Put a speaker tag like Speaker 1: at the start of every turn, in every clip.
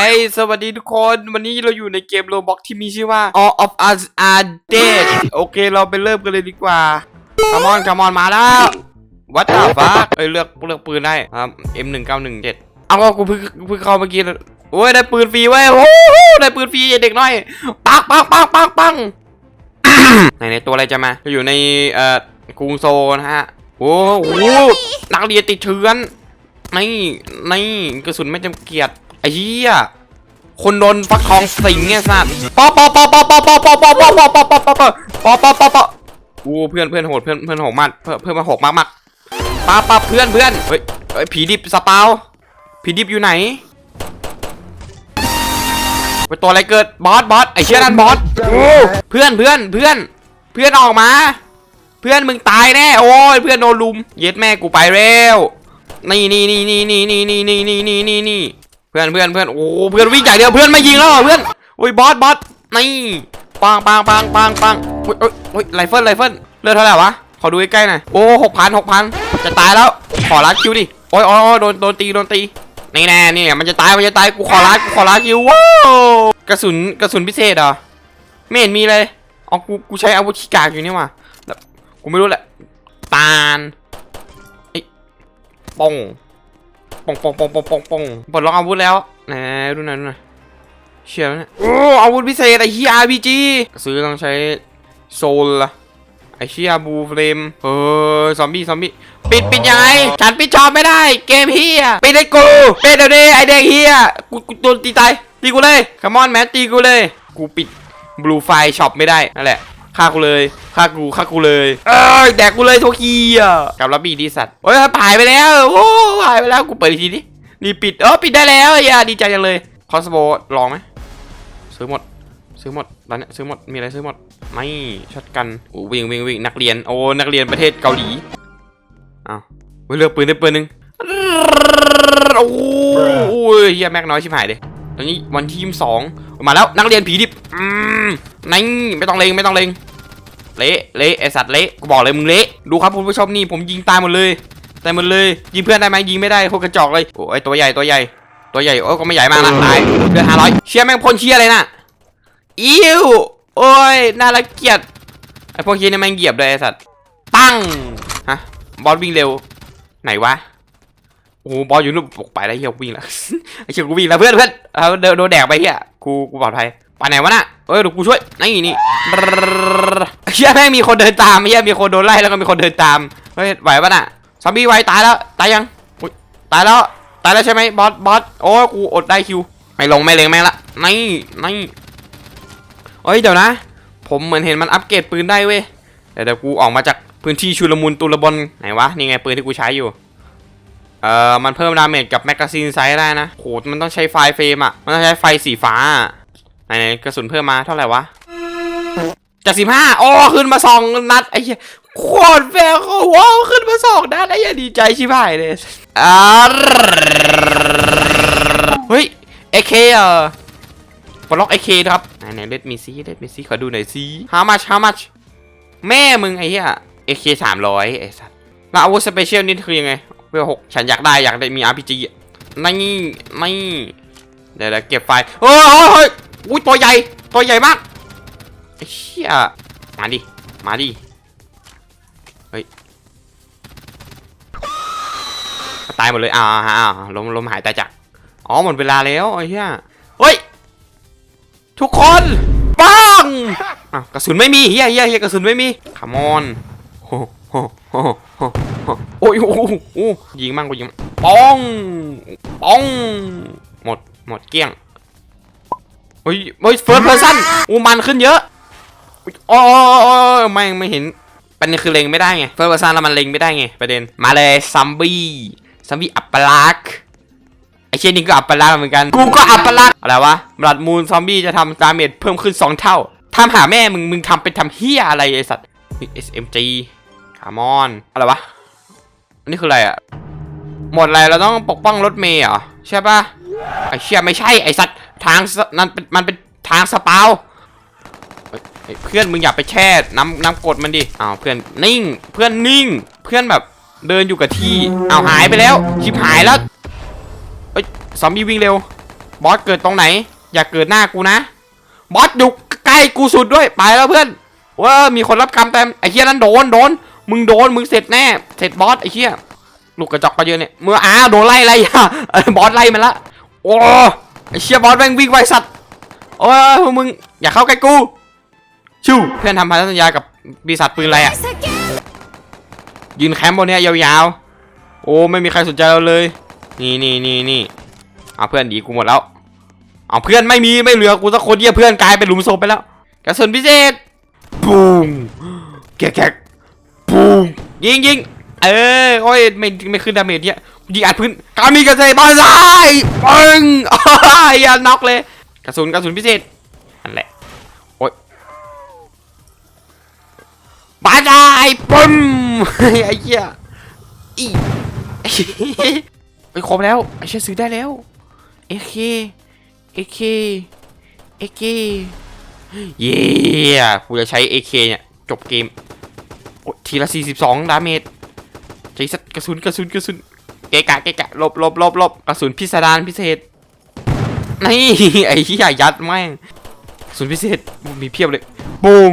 Speaker 1: เอ้ยสวัสดีทุกคนวันนี้เราอยู่ในเกมโรบอกที่มีชื่อว่า All of Us Are Dead โอเคเราไปเริ่มกันเลยดีกว่า Come on Come on มาแล้ว What the fuck เอ้ยเลือกเลือกปืนได้ครับ M1917 เอาก็กูเพิ่งเพิ่งเข้าเมื่อกี้เลยโอ้ยได้ปืนฟรีเว้ยโอ้โหได้ปืนฟรีเด็กน้อยปังปังปังปังปังไหนในตัวอะไรจะมาจะอยู่ในเอ่อกรุงโซลนะฮะโอ้โหนักเรียนติดเชื้อนนี่นี่กระสุนไม่จำเกียรติ ไอ้เหี้ยคนโดนฟักทองสิงเนี่ยสัตว์ปอปอปอปอปอปอปอปอปอปอปอปอปอปอปอปอปอปอโอ้เพื่อนเพื่อนโหดเพื่อนเพื่อนโหดมากเพื่อนเพื่อนมาโหดมากมากป้าป้าเพื่อนเพื่อนเฮ้ยเฮ้ยผีดิบสปาวผีดิบอยู่ไหนไปตัวอะไรเกิดบอสบอสไอ้เชี่ยนั่นบอสเพื่อนเพื่อนเพื่อนเพื่อนออกมา เพื่อนมึงตายแน่โอ้ยเพื่อนโดนลุม เย็ดแม่กูไปแล้วนี่นี่นี่นี่นี่นี่นี่นี่นี่นี่นี่ เพื่อนเพื่อนเพื่อนโอ้เพื่อนวิ่งใหญ่เดียวเพื่อนไม่ยิงแล้วเพื่อนโอ้ยบอสบอสนี่ปังปังปังปังปังโอ้ยโอ้ยไรเฟิลไรเฟิลเลือดเท่าไหร่วะขอดูใกล้ๆหน่อยโอ้หกพันหกพันจะตายแล้วขอรัดคิวดิโอ้ยโอ้ยโดนโดนตีโดนตีนี่แน่นี่มันจะตายมันจะตายกูขอรัดกูขอรัดคิวว้าวกระสุนกระสุนพิเศษเหรอไม่เห็นมีเลยอ๋อกูกูใช้อาวุธขี้กากอยู่นี่ว่ากูไม่รู้แหละตาลไอ้ปอง ปองปองปองปองปองปองปลดล็อกอาวุธแล้วไหนดูหน่อยดูหน่อยเชื่อมเนี่ยโอ้อาวุธพิเศษไอ้เฮีย RPG ซื้อต้องใช้โซลละไอ้เชียบูเฟรมเออซอมบี้ซอมบี้ปิดปิดยังไงฉันปิดจอไม่ได้ เกมเฮียปิดให้กูปิดเดี๋ยวนี้ไอเด็กเฮียกูกูโดนตีตายตีกูเลยคัมอนแมนตีกูเลย กูปิดบลูไฟช็อปไม่ได้นั่นแหละ ฆ่ากูเลยฆ่ากูฆ่ากูเลยเอ้ยแดกกูเลยโทคีอะกับรับบีดีสัตว์โอ้ยหายไปแล้วโอ้หายไปแล้วกูเปิดอีกทีดินี่ปิดเออปิดได้แล้วอย่าดีใจจังเลยคอสโบลองไหมซื้อหมด ซื้อหมดตอนเนี้ยซื้อหมดมีอะไรซื้อหมดไม่ช็อตกันโอ้วิ่งวิ่งวิ่งนักเรียนโอ้นักเรียนประเทศเกาหลีอ้าวเว้ยเลือกปืนได้ปืนหนึ่งโอ้ยเฮียแม็กน้อยชิบหายเลยตอนนี้วันที่ยี่สิบสองมาแล้วนักเรียนผีดิบอืมนี่ไม่ต้องเลงไม่ต้องเลง เละเละไอสัตว์เละกูบอกเลยมึงเละดูครับคุณผู้ชมนี่ผมยิงตายหมดเลยตายหมดเลยยิงเพื่อนได้ไหมยิงไม่ได้โคตรกระจอกเลยโอ้ยตัวใหญ่ตัวใหญ่ ตัวใหญ่โอ้ยก็ไม่ใหญ่มากนะตายเดือนห้าร้อยเชียแม่งพ่นเชียอะไรนะอิ้วโอ้ยน่ารังเกียจไอพวกเชียนี่แม่งเหยียบเลยไอสัตว์ปังฮะบอสวิ่งเร็วไหนวะโอ้บอสอยู่นู่นบอกไปแล้วเฮียวิ่งแล้วไอเชียกูวิ่งแล้วเพื่อนเพื่อนเอาเดินโดนแดกไปเฮียกูกูปลอดภัยไปไหนวะน่ะเอ้ยเดี๋ยวกูช่วยนี่นี่ เฮียแม่งมีคนเดินตามเฮียมีคนโดนไล่แล้วก็มีคนเดินตามเฮ้ยไหวปะน่ะซอมบี้ไวตายแล้วตายยังอุ๊ยตายแล้วตายแล้วใช่ไหมบอสบอสโอ้กูอดได้คิวไม่ลงไม่เลงแม่งละนี่นี่เอ้ยเดี๋ยวนะ ผมเหมือนเห็นมันอัปเกรดปืนได้เว้ยเดี๋ยวเดี๋ยวกูออกมาจากพื้นที่ชุลมุนตุลบนไหนวะนี่ไงปืนที่กูใช้อยู่เอ่อมันเพิ่มดาเมจกับแมกกาซีนไซส์ได้นะโหมันต้องใช้ไฟเฟรมอะมันต้องใช้ไฟสีฟ้าไหนไหนกระสุนเพิ่มมาเท่าไหร่วะ จากสิบห้าโอ้ขึ้นมาสองนัดไอ้เหี้ยโคตรแฟร์โอ้ขึ้นมาสองนัดไอ้เหี้ยดีใจชิบหายเลยอ่าเฮ้ยเอเคเออปล็อกเอเคครับไหนไหนเล็ดมีซีเล็ดมีซีขอดูหน่อยซี how much how much แม่มึงไอ้เหี้ยเอเคสามร้อยไอ้สัสแล้วอาวุธสเปเชียลนี่คือยังไงเวลหกฉันอยากได้อยากได้มี RPG อะนี่นี่เดี๋ยวเดี๋ยวเก็บไฟล์เฮ้ยเฮ้ยเฮ้ยอุ้ยตัวใหญ่ตัวใหญ่มาก ไอ้เชี่ยมาดิ มาดิ เฮ้ย ตายหมดเลยอ่าอ่าลมลมหายตายจาก อ๋อหมดเวลาแล้วไอ้เหี้ยเฮ้ย ทุกคนปังอะกระสุนไม่มีเฮียเฮียเฮียกระสุนไม่มีขามอนโอ้โหโอ้โหโอ้ยโอ้โหยิงมั่งกูยิงป้องป้อง หมด หมดเกลี้ยงเฮ้ยเฮ้ยเฟิร์สเพอร์ซันอูมันขึ้นเยอะ โอ้ไม่ไม่เห็นประเด็นคือเล็งไม่ได้ไงเฟิร์สเพอร์ซันแล้วมันเล็งไม่ได้ไงประเด็นมาเลยซัมบี้ซัมบี้อัปปลักษณ์ไอเช่นนี้ก็อัปปลักษณ์เหมือนกันกูก็อัปปลักษณ์อะไรวะบลัดมูนซอมบี้จะทำดาเมจเพิ่มขึ้น 2 เท่าทำหาแม่มึงมึงทำเป็นทำเฮียอะไรไอสัตว์ SMG คาร์มอนอะไรวะนนี้คืออะไรอะหมดอะไรเราต้องปกป้องรถเมย์เหรอใช่ปะไอเชี่ยไม่ใช่ไอสัตว์ทางนั่นเป็นมันเป็นทางสปาว เพื่อนมึงอย่าไปแช่น้ำน้ำกดมันดิอ้าวเพื่อนนิ่ง เพื่อนนิ่ง เพื่อนแบบเดินอยู่กับที่อ้าวหายไปแล้วชิบหายแล้วเอ้ยซอมบี้วิ่งเร็ว บอสเกิดตรงไหน อย่าเกิดหน้ากูนะ บอสอยู่ใกล้กูสุดด้วยไปแล้วเพื่อนว่ามีคนรับกรรมแต่ไอ้เหี้ยนั้นโดนโดน มึงโดนมึงเสร็จแน่เสร็จบอสไอ้เหี้ยลูกกระจอกกระเยอะเนี่ยเมื่ออ้าโดนไล่ไล่อะเอ้ยบอสไล่มันละโอ้ไอ้เชี่ยบอสแม่งวิ่งไวสัตว์โอ้ยพวมึงอย่าเข้าใกล้กู ชิวเพื่อนทำพันธสัญญากับปีศาจปืนอะไรอะยืนแคมป์บนเนี้ยยาวๆ โอ้ไม่มีใครสนใจเราเลย นี่นี่นี่นี่เอาเพื่อนดีกูหมดแล้ว เอาเพื่อนไม่มีไม่เหลือกูสักคนเดียวเพื่อนกลายเป็นหลุมศพไปแล้วกระสุนพิเศษปูมแกะแกะปูมยิงยิงเออโอ้ยไม่ไม่ขึ้นดาเมจเนี่ยยิงอัดพื้นกามีกระเซบอลซ้ายปึ้งอ้ายอย่าน็อกเลย กระสุนกระสุนพิเศษ บายได้ปึ้มไอ้เหี้ยอีไปครบแล้วไอ้เชี่ยซื้อได้แล้วเอเคเอเคเอเคเย้กูจะใช้เอเคเนี่ย จบเกมทีละ 42 ดาเมจใช้สัตว์กระสุนกระสุนกระสุนเกะกะเกะกะลบลบลบลบกระสุนพิสดารพิเศษนี่ไอ้เหี้ยยัดแม่งกระสุนพิเศษมีเพียบเลยปุ้ง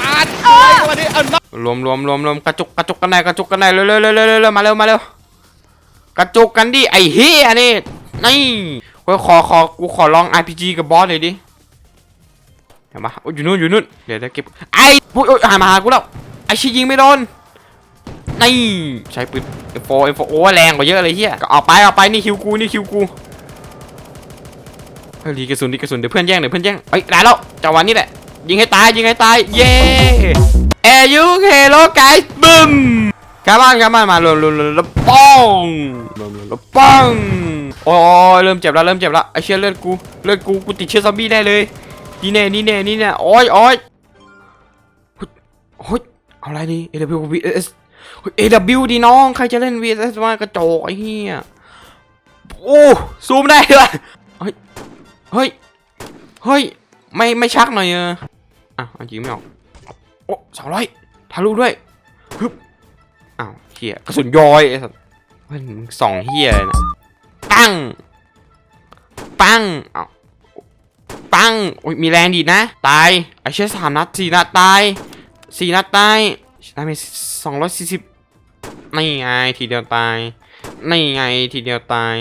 Speaker 1: วันนี้เอารวมร
Speaker 2: ว
Speaker 1: มรวมรวมกระจุกกระจุกกันได้กระจุกกันได้เร็วเร็วเร็วเร็วเร็วมาเร็วมาเร็วกระจุกกันดิไอ้เฮียนี่นี่เฮ้ยขอขอกูขอลอง RPG กับบอสเลยดิเห็นปะโอ้ยอยู่นู่นอยู่นู่นเดี๋ยวเดี๋ยวเก็บไอ้โอ้ยโอ้ยหามาหากูแล้วไอ้ชี้ยิงไม่โดนนี่ใช้ปืน M4 M4 โอ้แรงกว่าเยอะเลยเฮียก็เอาไปเอาไปนี่คิวกูนี่คิวกูเฮ้ยดีกระสุนดีกระสุนเดี๋ยวเพื่อนแย่งเดี๋ยวเพื่อนแย่งเฮ้ยได้แล้วจังหวะนี้แหละ ยิงให้ตายยิงให้ตายเย้เอยูเคโลไกส์บึ้มกลับบ้านกลับบ้านมารวมรวมรวมป้องรวมรวมป้องโอ้ยเริ่มเจ็บแล้วเริ่มเจ็บแล้วไอเชี่ยเลือดกูเลือดกูกูติดเชื้อซอมบี้แน่เลยนี่แน่นี่แน่นี่แน่โอ้ยโอ้ยเฮ้ยเอาอะไรนี่ AW VS เฮ้ย AW ดีน้องใครจะเล่น VS มากระจอกไอ้เหี้ยโอ้ซูมได้ด้วยเฮ้ยเฮ้ยเฮ้ยไม่ไม่ชักหน่อยเออ อะเอาจริงไม่ออก โอ้สองร้อยทะลุด้วยฮึบอ้าวเหี้ยกระสุนย้อยไอ้สัสมึงสองเหี้ยเลยนะ ปัง ปังเอ้าปังโอ้ยมีแรงดีนะ ตายไอเชี่ยสามนัดสี่นัดตายสี่นัดตายดาเมจสองร้อยสี่สิบนี่ไงทีเดียวตายนี่ไงทีเดียวตาย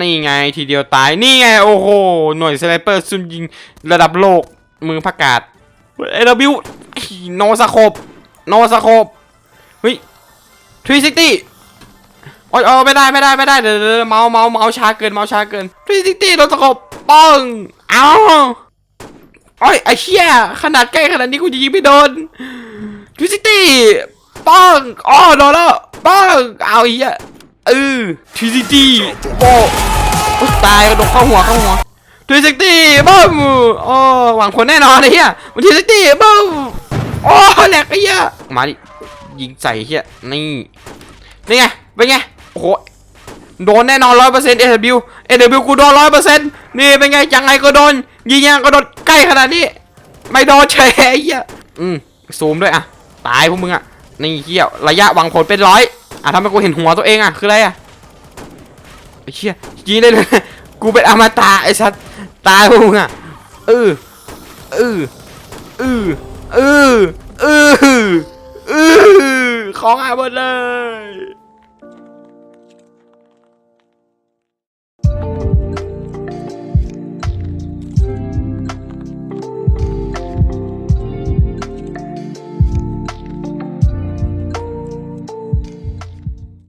Speaker 1: นี่ไงทีเดียวตาย นี่ไง โอ้โห หน่วยสไนเปอร์ซุ่มยิงระดับโลก มือพักกาด เอวิวโนสโคปโนสโคปเฮ้ยทรีซิตี้โอ้ยโอ้ไม่ได้ไม่ได้ไม่ได้เดี๋ยวเดเมาเมาเมาช้าเกินเมาช้าเกินทรีซิตี้โนสโคปป้องเอาโอ้ยไอ้เชี่ยขนาดใกล้ขนาดนี้กูจะยิงไม่โดนทวิซิตี้ป้องอ๋อโดนแล้วป้องเอาไอ้เหี้ยเออทวิซิตี้โอ้ตายกระโดดเข้าหัวเข้าหัว ทวิซิตี้บ้มโอ้หวังผลแน่นอนไอ้เหี้ยมันทวิซิตี้บ้มโอ้แหลกไอ้เหี้ยมาดิยิงใส่ไอ้เหี้ยนี่นี่ไงเป็นไงโอ้โหโดนแน่นอนร้อยเปอร์เซ็นต์เอวิวเอวิวกูโดนร้อยเปอร์เซ็นต์นี่เป็นไงยังไงก็โดนยิงยังก็โดนใกล้ขนาดนี้ ไม่โดนเฉยไอ้เหี้ยอืมซูมด้วยอะตายพวกมึงอะนี่เหี้ยระยะหวังผลเป็นร้อยอะทำให้กูเห็นหัวตัวเองอะคืออะไรอะไอ้เหี้ยยิงได้เลยกูเป็นอมตะไอ้สัตว์ ตายพวกมึงอะเออเออเออเออเออเออของหายหมดเลย